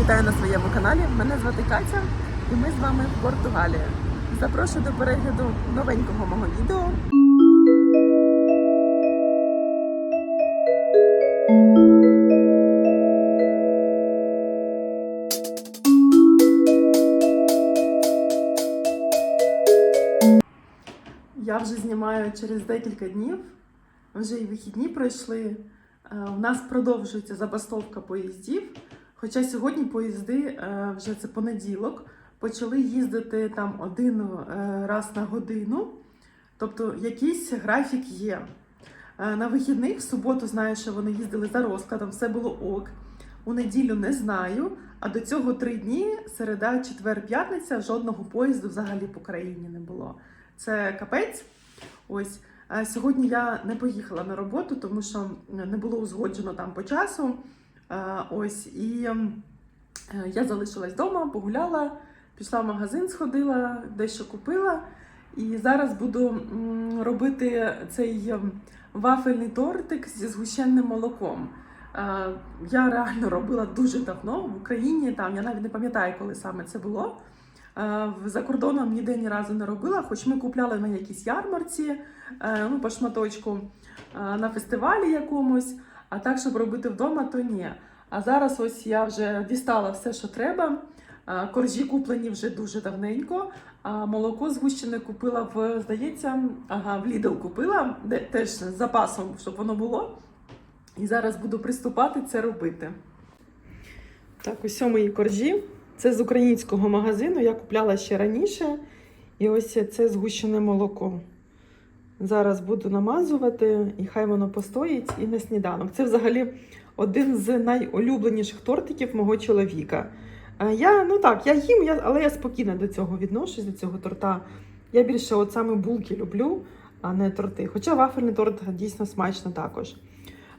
вітаю на своєму каналі. Мене звати Катя, і ми з вами в Португалії. Запрошую до перегляду новенького мого відео. Я вже знімаю через декілька днів. Вже і вихідні пройшли. Е, У нас продовжується забастовка поїздів. Хоча сьогодні поїзди е, вже це понеділок, почали їздити там один е, раз на годину. Тобто якийсь графік є. Е, На вихідних в суботу знаю, що вони їздили за розкладом, все було ок. У неділю не знаю. А до цього три дні, середа, четвер, п'ятниця, жодного поїзду взагалі по країні не було. Це капець. Ось сьогодні я не поїхала на роботу, тому що не було узгоджено там по часу. Ось і ем, е, я залишилась вдома, погуляла, пішла в магазин, сходила, дещо купила. І зараз буду робити цей ем, вафельний тортик зі згущенним молоком. Я реально робила дуже давно в Україні. Там я навіть не пам'ятаю, коли саме це було. За кордоном ніде ні разу не робила, хоч ми купляли на якійсь ярмарці, е, ну, по шматочку на фестивалі якомусь, а так, щоб робити вдома, то ні. А зараз ось я вже дістала все, що треба. Коржі куплені вже дуже давненько. А молоко згущене купила в, здається, ага, в Lidl купила, де теж з запасом, щоб воно було. І зараз буду приступати це робити. Так, ось мої коржі. Це з українського магазину, я купляла ще раніше. І ось це згущене молоко. Зараз буду намазувати, і хай воно постоїть і на сніданок. Це взагалі один з найулюбленіших тортиків мого чоловіка. Е, Я, ну так, я їм, я, але я спокійно до цього відношусь, до цього торта. Я більше от саме булки люблю, а не торти. Хоча вафельний торт дійсно смачно також.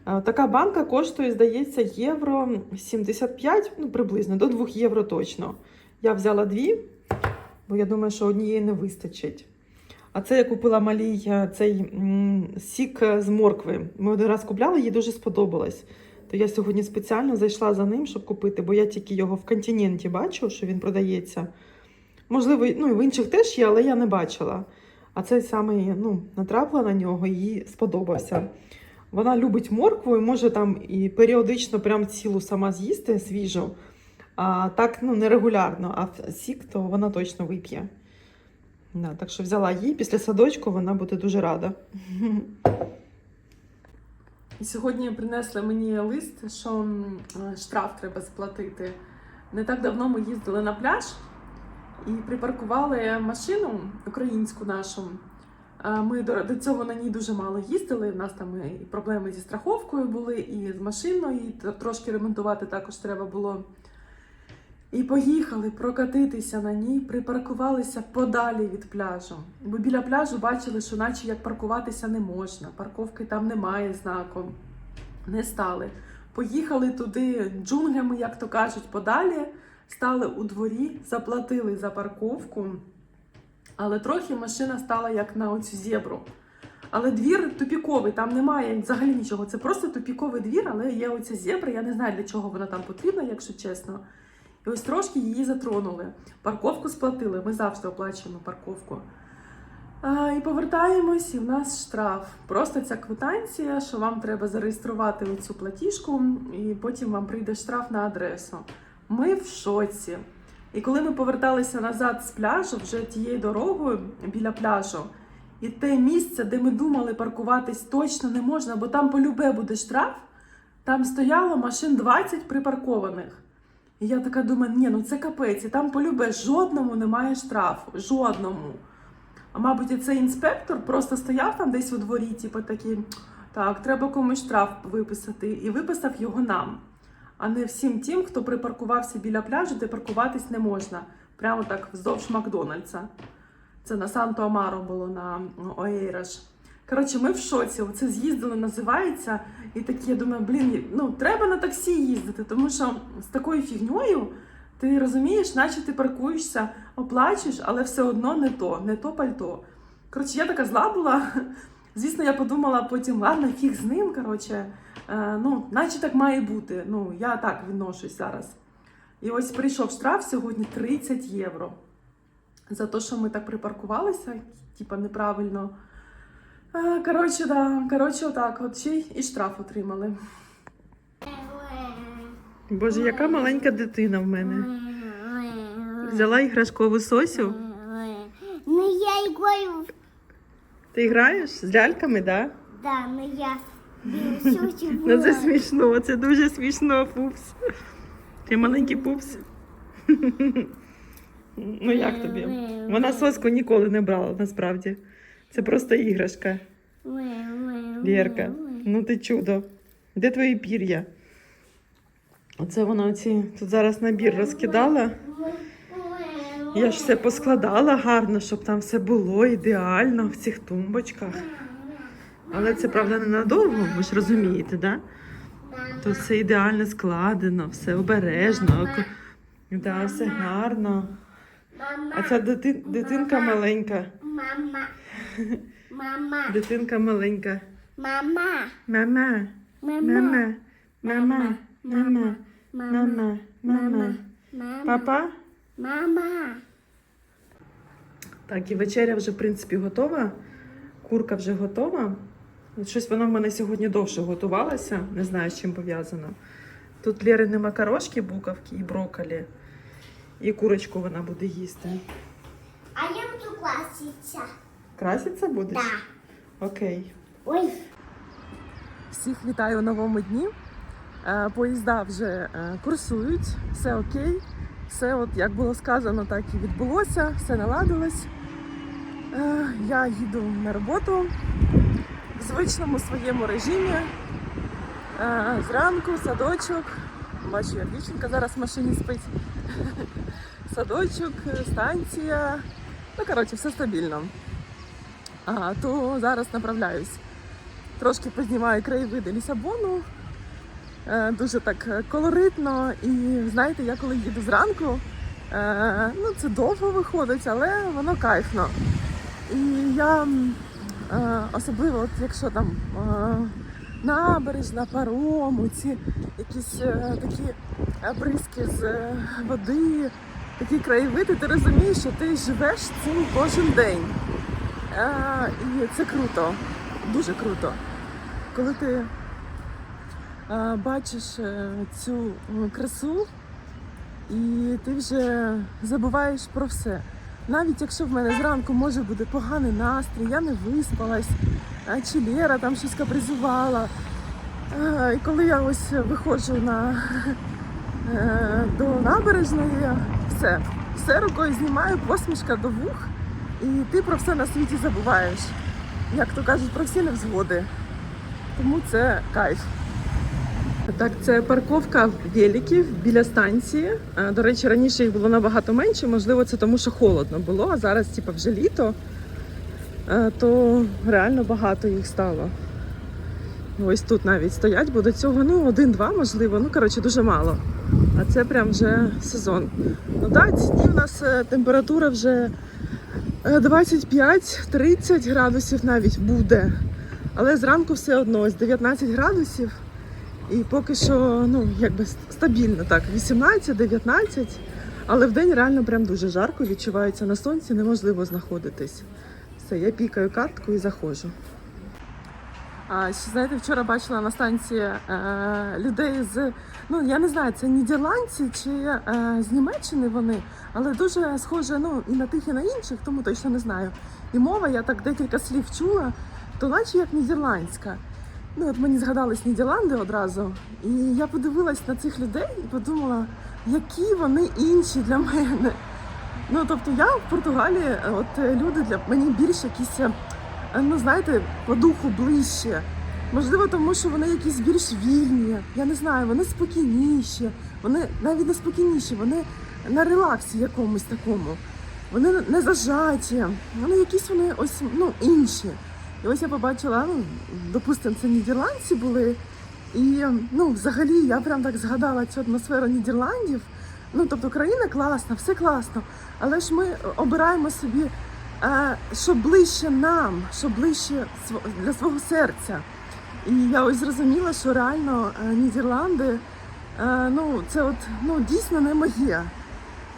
Е, Така банка коштує, здається, євро 75, ну приблизно, до 2 євро точно. Я взяла дві, бо я думаю, що однієї не вистачить. А це я купила малій е, цей сік е, з моркви. Ми один раз купляли, їй дуже сподобалось. То я сьогодні спеціально зайшла за ним, щоб купити, бо я тільки його в континенті бачу, що він продається. Можливо, ну і в інших теж є, але я не бачила. А цей саме ну, натрапила на нього їй сподобався. Вона любить моркву і може там і періодично прям цілу сама з'їсти свіжу. А так ну, нерегулярно, а сік то вона точно вип'є. Да, так що взяла її після садочку, вона буде дуже рада. І сьогодні принесли мені лист, що штраф треба сплатити. Не так давно ми їздили на пляж і припаркували машину українську нашу. Ми до цього на ній дуже мало їздили. У нас там і проблеми зі страховкою були, і з машиною, і трошки ремонтувати також треба було. І поїхали прокатитися на ній, припаркувалися подалі від пляжу. Бо біля пляжу бачили, що наче як паркуватися не можна, парковки там немає знаку. Не стали. Поїхали туди джунглями, як то кажуть, подалі, стали у дворі, заплатили за парковку, але трохи машина стала як на оцю зебру. Але двір тупіковий, там немає взагалі нічого. Це просто тупіковий двір, але є оця зебра. Я не знаю, для чого вона там потрібна, якщо чесно. І ось трошки її затронули. Парковку сплатили, ми завжди оплачуємо парковку. А, і повертаємось, і в нас штраф. Просто ця квитанція, що вам треба зареєструвати цю платіжку, і потім вам прийде штраф на адресу. Ми в шоці. І коли ми поверталися назад з пляжу, вже тією дорогою біля пляжу, і те місце, де ми думали паркуватись, точно не можна, бо там полюбе буде штраф, там стояло машин 20 припаркованих. І я така думаю, ні, ну це капець, і там полюбе жодному немає штрафу. Жодному. А мабуть, і цей інспектор просто стояв там десь у дворі, типу такий, так, треба комусь штраф виписати, і виписав його нам, а не всім тим, хто припаркувався біля пляжу, де паркуватись не можна. Прямо так вздовж Макдональдса. Це на Санто Амаро було на Оейраш. Коротше, ми в шоці. Оце з'їздили, називається. І такі, я думаю, блін, ну треба на таксі їздити, тому що з такою фігньою ти розумієш, наче ти паркуєшся, оплачуєш, але все одно не то, не то пальто. Коротше, я така зла була. Звісно, я подумала потім, ладно, фіг з ним. Коротше, е, ну, наче так має бути. Ну, я так відношусь зараз. І ось прийшов штраф сьогодні 30 євро. За те, що ми так припаркувалися, типа неправильно. А, Коротше, да. Коротше, отак. От ще й і штраф отримали. Боже, яка маленька дитина в мене. Взяла іграшкову сосю. Ну я играю, Ти граєш з ляльками, да? да, но я. Ну це смішно, це дуже смішно, пупс. Ти маленький пупс. Ну як тобі? Вона соску ніколи не брала, насправді. Це просто іграшка. Лєрка. Ну ти чудо. Де твої пір'я? Оце вона оці тут зараз набір розкидала. Я ж все поскладала гарно, щоб там все було ідеально в цих тумбочках. Але це правда ненадовго, ви ж розумієте, да? Тут все ідеально складено, все обережно, да, все гарно. А ця дити... дитинка маленька. Мама. Дитинка маленька. Мама. Мама, Мама. мама, мама, мама, мама. Папа? Мама. Так, і вечеря вже, в принципі, готова. Курка вже готова. Щось вона в мене сьогодні довше готувалася, не знаю, з чим пов'язано. Тут Лєрини макарошки, буковки і брокколі. І курочку вона буде їсти. А я буду класситься. Краситься будеш? Да. Окей. Ой. Всіх вітаю у новому дні. Е, Поїзда вже е, курсують, все окей. Все, от як було сказано, так і відбулося, все наладилось. Е, Я їду на роботу в звичному своєму режимі. Зранку садочок. Бачу, як дівчинка зараз в машині спить. Садочок, станція. Ну, коротше, все стабільно. А, то зараз направляюсь трошки познімаю краєвиди Лісабону. Е, Дуже так колоритно. І знаєте, я коли їду зранку, е, ну це довго виходить, але воно кайфно. І я е, особливо, от якщо там набережна, паром, ці якісь такі бризки з води, такі краєвиди, ти розумієш, що ти живеш цим кожен день. І це круто, дуже круто. Коли ти бачиш е, цю красу, і ти вже забуваєш про все. Навіть якщо в мене зранку може бути поганий настрій, я не виспалась, чи Лєра там щось капризувала. І коли я ось виходжу на, е, до набережної, все, все рукою знімаю, посмішка до вух, і ти про все на світі забуваєш. Як то кажуть, про всі невзгоди. Тому це кайф. Так, це парковка великів біля станції. Е, До речі, раніше їх було набагато менше. Можливо, це тому, що холодно було, а зараз, типу, вже літо, е, то реально багато їх стало. Ось тут навіть стоять, бо до цього ну, один-два, можливо, ну коротше, дуже мало. А це прям вже сезон. Ну так, ці дні в нас е, температура вже 25-30 градусів навіть буде. Але зранку все одно ось 19 градусів. І поки що, ну, якби стабільно так, 18-19. Але в день реально прям дуже жарко, відчувається на сонці, неможливо знаходитись. Все, я пікаю картку і заходжу. А ще знаєте, вчора бачила на станції е, людей з ну я не знаю, це нідерландці чи е, з Німеччини вони, але дуже схоже ну і на тих, і на інших, тому точно не знаю. І мова, я так декілька слів чула, то наче як нідерландська. Ну от мені згадались Нідерланди одразу, і я подивилась на цих людей і подумала, які вони інші для мене. Ну тобто я в Португалії, е, от люди для мені більш якісь, ну знаєте, по духу ближче. Можливо, тому що вони якісь більш вільні. Я не знаю, вони спокійніші, вони навіть не спокійніші, вони на релаксі якомусь такому. Вони не зажаті, вони якісь вони ось ну інші. І ось я побачила, ну, допустимо, це нідерландці були. І ну, взагалі я прям так згадала цю атмосферу Нідерландів. Ну, тобто країна класна, все класно. Але ж ми обираємо собі, е, що ближче нам, що ближче для свого серця. І я ось зрозуміла, що реально е, Нідерланди Е, ну, це от ну, дійсно не моє.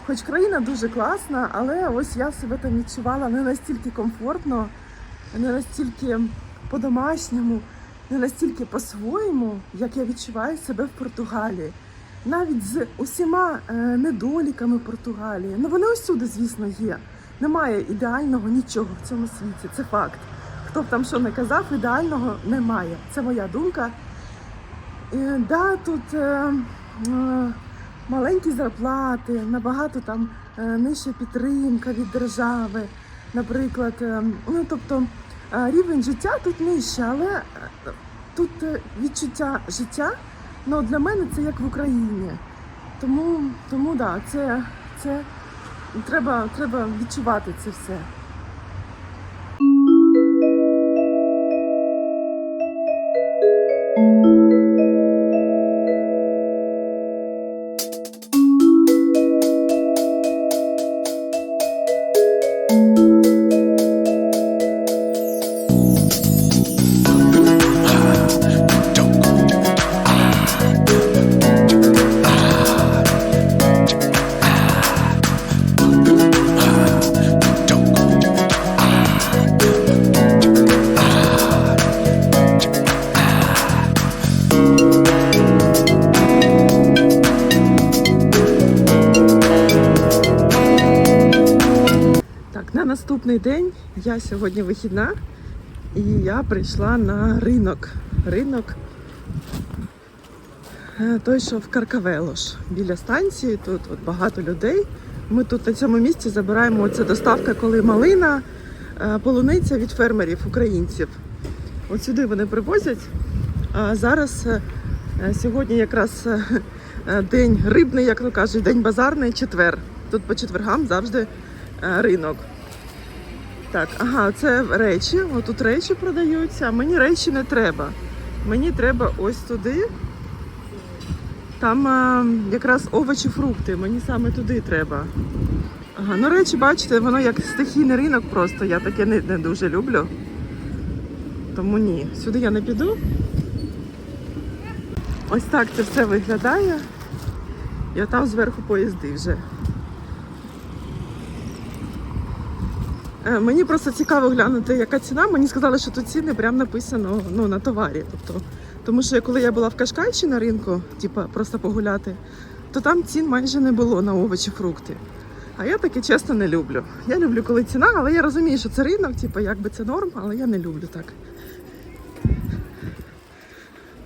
Хоч країна дуже класна, але ось я себе там відчувала не настільки комфортно, не настільки по-домашньому, не настільки по-своєму, як я відчуваю себе в Португалії. Навіть з усіма е, недоліками Португалії. Ну вони усюди, звісно, є. Немає ідеального нічого в цьому світі. Це факт. Хто б там що не казав, ідеального немає. Це моя думка. Е, да, тут е, е, маленькі зарплати, набагато там е, нижча підтримка від держави. Наприклад, е, ну тобто е, рівень життя тут нижче, але е, тут е, відчуття життя ну, для мене це як в Україні. Тому, тому да, це, це треба, треба відчувати це все. На день я сьогодні вихідна і я прийшла на ринок. Ринок е, той, що в Каркавелош біля станції. Тут от багато людей. Ми тут на цьому місці забираємо це доставка, коли малина, е, полуниця від фермерів українців. От сюди вони привозять. А зараз е, сьогодні якраз день рибний, як то кажуть, день базарний, четвер. Тут по четвергам завжди ринок. Так, ага, це речі. Отут речі продаються. а Мені речі не треба. Мені треба ось туди. Там а, якраз овочі, фрукти. Мені саме туди треба. Ага, ну речі, бачите, воно як стихійний ринок просто. Я таке не, не дуже люблю. Тому ні. Сюди я не піду. Ось так це все виглядає. І там зверху поїзди вже. Мені просто цікаво глянути, яка ціна. Мені сказали, що тут ціни прямо написано ну, на товарі. Тобто, тому що коли я була в Кашкайчі на ринку, типу, просто погуляти, то там цін майже не було на овочі, фрукти. А я таке чесно не люблю. Я люблю, коли ціна, але я розумію, що це ринок, типу, якби це норм, але я не люблю так.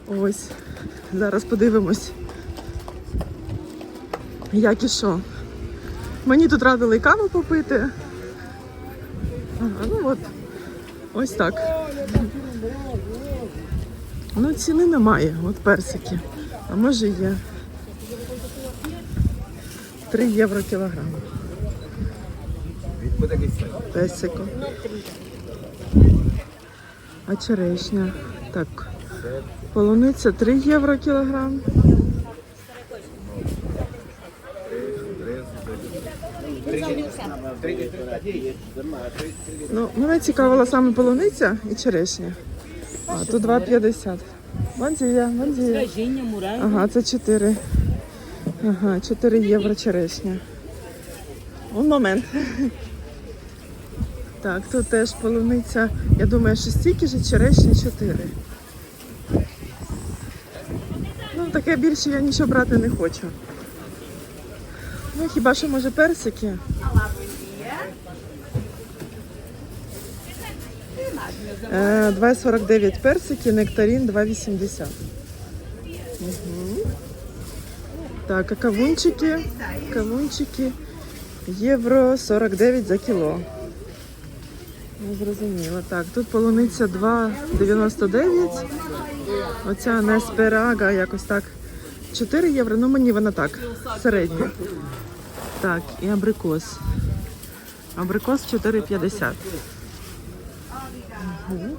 Ось, зараз подивимось. Як і що. Мені тут радили і каву попити. Ага, ну от. Ось так. Ну, ціни немає, от персики. А може є. 3 євро кілограм. Персико. А черешня. Так. Полуниця 3 євро кілограм. Ну, мене цікавила саме полуниця і черешня. А, тут 2,50. Бандія, бандія. Ага, це 4. Ага, 4 євро черешня. Un момент. Так, тут теж полуниця. Я думаю, що стільки ж черешня 4. Ну, таке більше я нічого брати не хочу. Ну, хіба що може персики? Е, 2,49 персики, нектарин 2,80. Угу. Так, а кавунчики? Кавунчики євро 49 за кіло. Не зрозуміло. Так, тут полуниця 2,99. Оця Несперага якось так 4 євро. Ну мені вона так, середня. Так, і абрикос. Абрикос 4,50. Угу.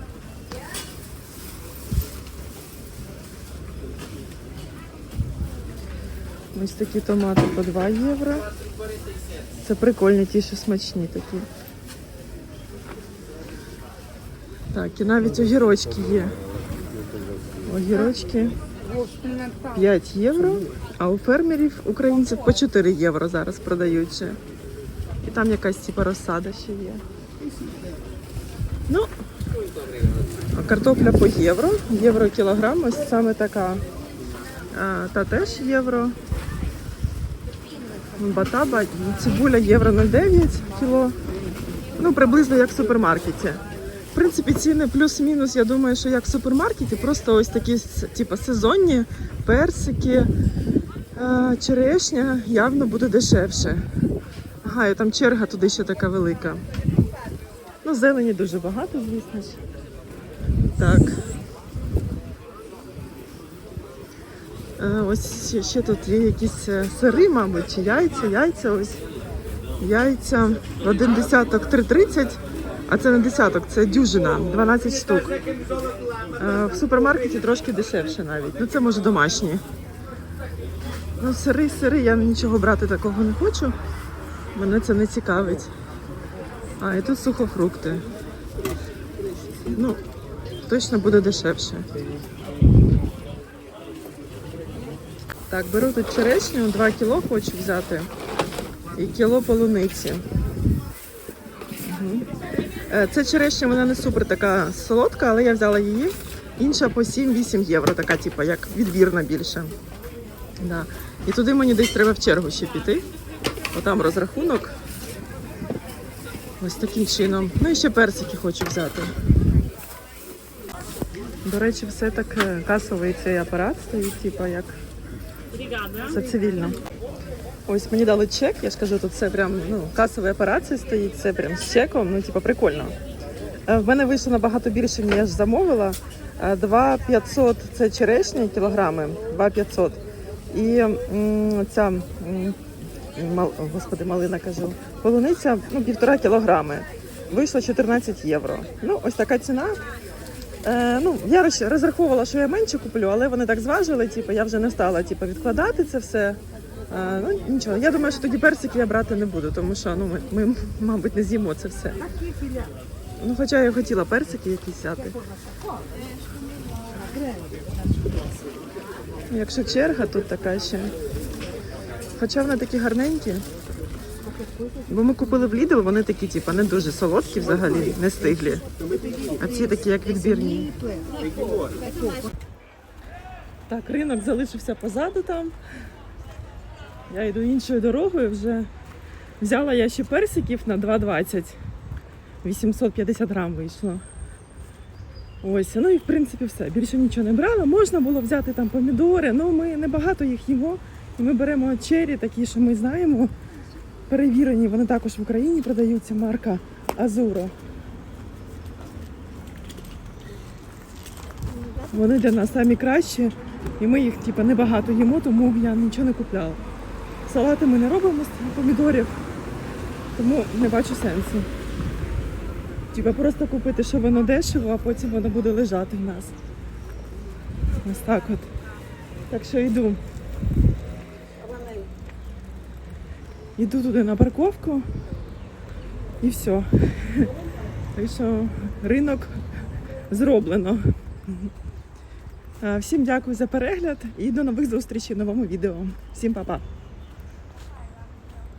Ось такі томати по 2 євро. Це прикольні, ті, що смачні такі. Так, і навіть огірочки є. Огірочки 5 євро, а у фермерів українців по 4 євро зараз продають. І там якась типа розсада ще є. Ну, картопля по євро. Євро кілограм, ось саме така. Та теж євро. Батаба, цибуля євро 0,9 кіло. Ну, приблизно як в супермаркеті. В принципі, ціни плюс-мінус, я думаю, що як в супермаркеті, просто ось такі типу, сезонні персики, е, черешня явно буде дешевше. Ага, і там черга туди ще така велика. Ну, зелені дуже багато, звісно ж. Так. Е, Ось ще, тут є якісь е, сири, мабуть, чи яйця, яйця ось. Яйця один десяток 3,30, а це не десяток, це дюжина, 12 штук. Е, В супермаркеті трошки дешевше навіть. Ну це може домашні. Ну, сири, сири, я нічого брати такого не хочу. Мене це не цікавить. А, і тут сухофрукти. Ну, точно буде дешевше. Так, беру тут черешню, 2 кіло хочу взяти. І кіло полуниці. Мгм. Е, Це черешня, вона не супер така солодка, але я взяла її. Інша по 7-8 євро, така, типу, як відбірна більше. Да. І туди мені десь треба в чергу ще піти. Отам розрахунок. Ось таким чином. Ну і ще персики хочу взяти. До речі, все так е, касовий цей апарат стоїть, типу, як це цивільно. Ось мені дали чек, я ж кажу, тут це прям ну, касовий апарат цей стоїть, це прям з чеком, ну типу прикольно. Е, В мене вийшло набагато більше, ніж я ж замовила. Е, 2,500 це черешня кілограми, 2,500. І ця, м, мал, господи, малина кажу, полуниця ну, півтора кілограми. Вийшло 14 євро. Ну, ось така ціна. Е, ну, я розраховувала, що я менше куплю, але вони так зважили, типу, я вже не стала типу, відкладати це все. Е, ну, нічого. Я думаю, що тоді персики я брати не буду, тому що ну, ми, ми, мабуть, не з'їмо це все. Ну, хоча я хотіла персики якісь взяти. Якщо черга тут така ще. Хоча вони такі гарненькі. Бо ми купили в Lidl, вони такі, типу, не дуже солодкі взагалі, не стиглі. А ці такі, як відбірні. Так, ринок залишився позаду там. Я йду іншою дорогою вже. Взяла я ще персиків на 2,20. 850 грам вийшло. Ось, ну і в принципі все. Більше нічого не брала. Можна було взяти там помідори, але ми небагато їх їмо. І ми беремо чері, такі, що ми знаємо. Перевірені, вони також в Україні продаються марка Азуро. Вони для нас самі кращі, і ми їх типу, небагато їмо, тому я нічого не купляла. Салати ми не робимо з помідорів, тому не бачу сенсу. Типа просто купити, що воно дешево, а потім воно буде лежати в нас. Ось так от. Так що йду. Йду туди на парковку і все. Так що ринок зроблено. Всім дякую за перегляд і до нових зустрічей в новому відео. Всім па-па!